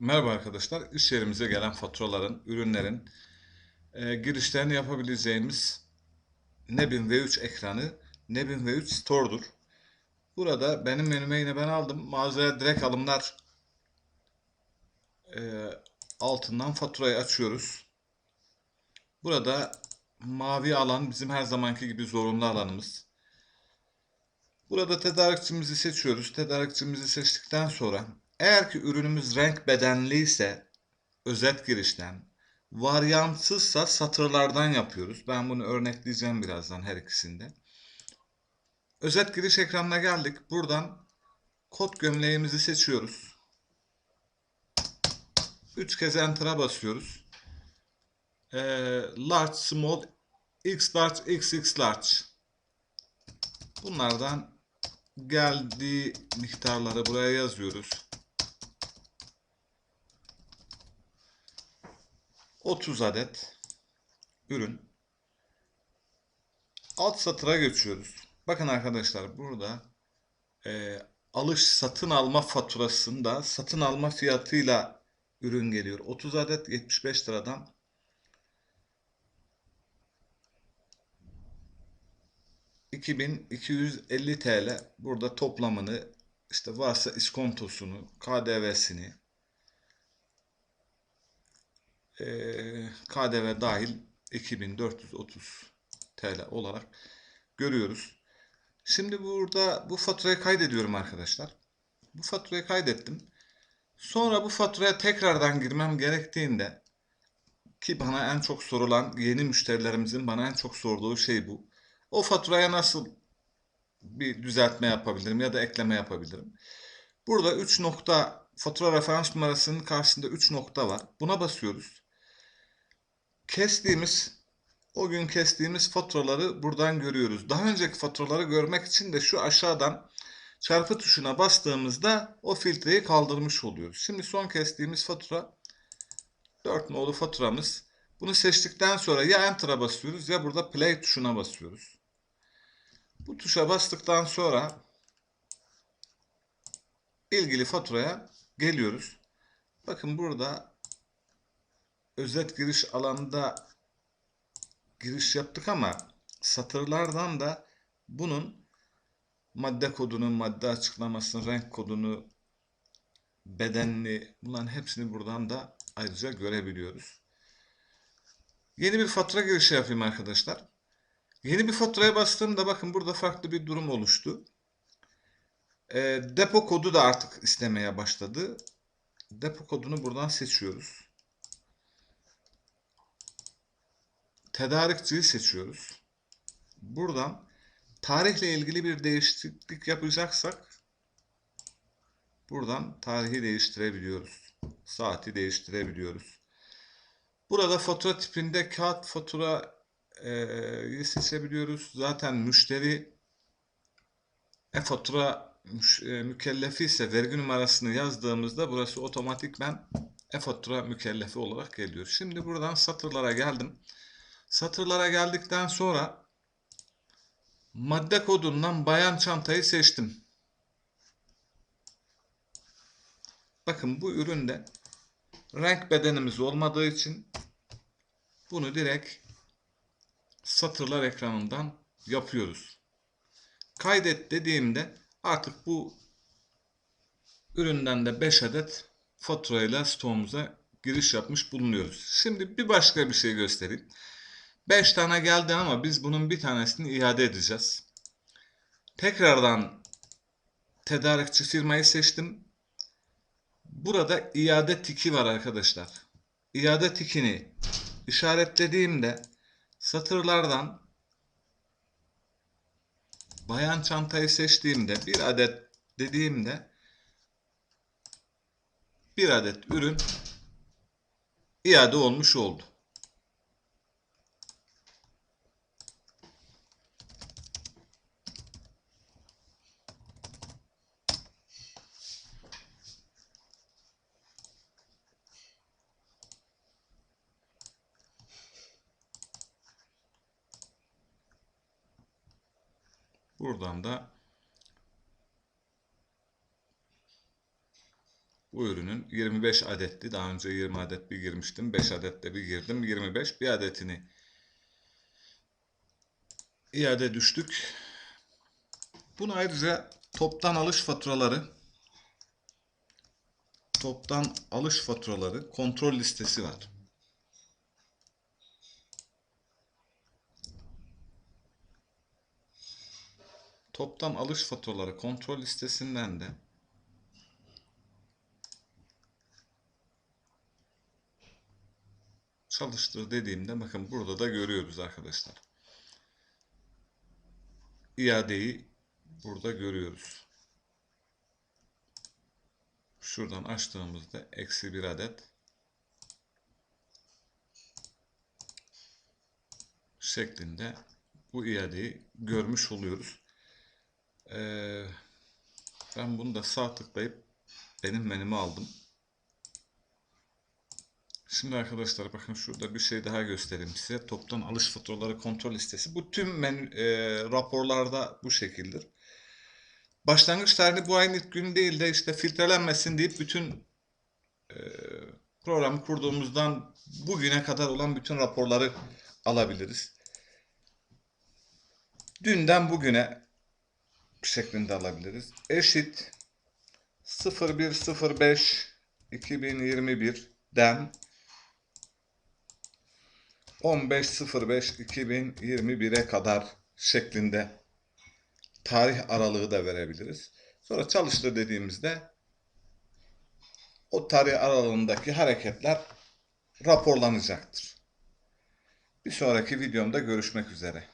Merhaba arkadaşlar. İş yerimize gelen faturaların, ürünlerin e, girişlerini yapabileceğimiz Nebin V3 ekranı Nebin V3 Store'dur. Burada benim menüme yine ben aldım. Mağazaya direkt alımlar e, altından faturayı açıyoruz. Burada mavi alan bizim her zamanki gibi zorunlu alanımız. Burada tedarikçimizi seçiyoruz. Tedarikçimizi seçtikten sonra eğer ki ürünümüz renk bedenli ise özet girişten, varyantsızsa satırlardan yapıyoruz. Ben bunu örnekleyeceğim birazdan her ikisinde. Özet giriş ekranına geldik. Buradan kod gömleğimizi seçiyoruz. 3 kez enter'a basıyoruz. Ee, large, small, x large, xx large. Bunlardan geldiği miktarları buraya yazıyoruz. 30 adet ürün. Alt satıra geçiyoruz. Bakın arkadaşlar burada e, alış satın alma faturasında satın alma fiyatıyla ürün geliyor. 30 adet 75 liradan ...2250 TL burada toplamını işte varsa iskontosunu, KDV'sini e, KDV dahil 2430 TL olarak görüyoruz. Şimdi burada bu faturayı kaydediyorum arkadaşlar. Bu faturayı kaydettim. Sonra bu faturaya tekrardan girmem gerektiğinde ki bana en çok sorulan yeni müşterilerimizin bana en çok sorduğu şey bu. O faturaya nasıl bir düzeltme yapabilirim ya da ekleme yapabilirim? Burada 3 nokta fatura referans numarasının karşısında 3 nokta var. Buna basıyoruz. Kestiğimiz o gün kestiğimiz faturaları buradan görüyoruz. Daha önceki faturaları görmek için de şu aşağıdan çarpı tuşuna bastığımızda o filtreyi kaldırmış oluyoruz. Şimdi son kestiğimiz fatura 4 nolu faturamız. Bunu seçtikten sonra ya Enter'a basıyoruz ya burada Play tuşuna basıyoruz. Bu tuşa bastıktan sonra ilgili faturaya geliyoruz. Bakın burada özet giriş alanında giriş yaptık ama satırlardan da bunun madde kodunu, madde açıklamasını, renk kodunu, bedenli bunların hepsini buradan da ayrıca görebiliyoruz. Yeni bir fatura girişi yapayım arkadaşlar. Yeni bir faturaya bastığımda bakın burada farklı bir durum oluştu. E, depo kodu da artık istemeye başladı. Depo kodunu buradan seçiyoruz. Tedarikçiyi seçiyoruz. Buradan tarihle ilgili bir değişiklik yapacaksak buradan tarihi değiştirebiliyoruz. Saati değiştirebiliyoruz. Burada fatura tipinde kağıt faturayı seçebiliyoruz. Zaten müşteri e-fatura mükellefi ise vergi numarasını yazdığımızda burası otomatikmen e-fatura mükellefi olarak geliyor. Şimdi buradan satırlara geldim. Satırlara geldikten sonra madde kodundan bayan çantayı seçtim. Bakın bu üründe renk bedenimiz olmadığı için bunu direkt satırlar ekranından yapıyoruz. Kaydet dediğimde artık bu üründen de 5 adet faturayla stoğumuza giriş yapmış bulunuyoruz. Şimdi bir başka bir şey göstereyim. 5 tane geldi ama biz bunun bir tanesini iade edeceğiz. Tekrardan tedarikçi firmayı seçtim. Burada iade tiki var arkadaşlar. İade tikini işaretlediğimde satırlardan bayan çantayı seçtiğimde bir adet dediğimde bir adet ürün iade olmuş oldu. Buradan da Bu ürünün 25 adetti. Daha önce 20 adet bir girmiştim. 5 adet de bir girdim. 25 bir adetini iade düştük. Bunu ayrıca toptan alış faturaları toptan alış faturaları kontrol listesi var. Toptan alış faturaları kontrol listesinden de çalıştır dediğimde bakın burada da görüyoruz arkadaşlar. İadeyi burada görüyoruz. Şuradan açtığımızda eksi bir adet şeklinde bu iadeyi görmüş oluyoruz. Ee, ben bunu da sağ tıklayıp benim menüme aldım. Şimdi arkadaşlar bakın şurada bir şey daha göstereyim size. Toptan alış faturaları kontrol listesi. Bu tüm menü, e, raporlarda bu şekildir. Başlangıç tarihi bu ayın ilk günü değil de işte filtrelenmesin deyip bütün e, programı kurduğumuzdan bugüne kadar olan bütün raporları alabiliriz. Dünden bugüne şeklinde alabiliriz. Eşit 0105 2021'den 15.05.2021'e kadar şeklinde tarih aralığı da verebiliriz. Sonra çalıştır dediğimizde o tarih aralığındaki hareketler raporlanacaktır. Bir sonraki videomda görüşmek üzere.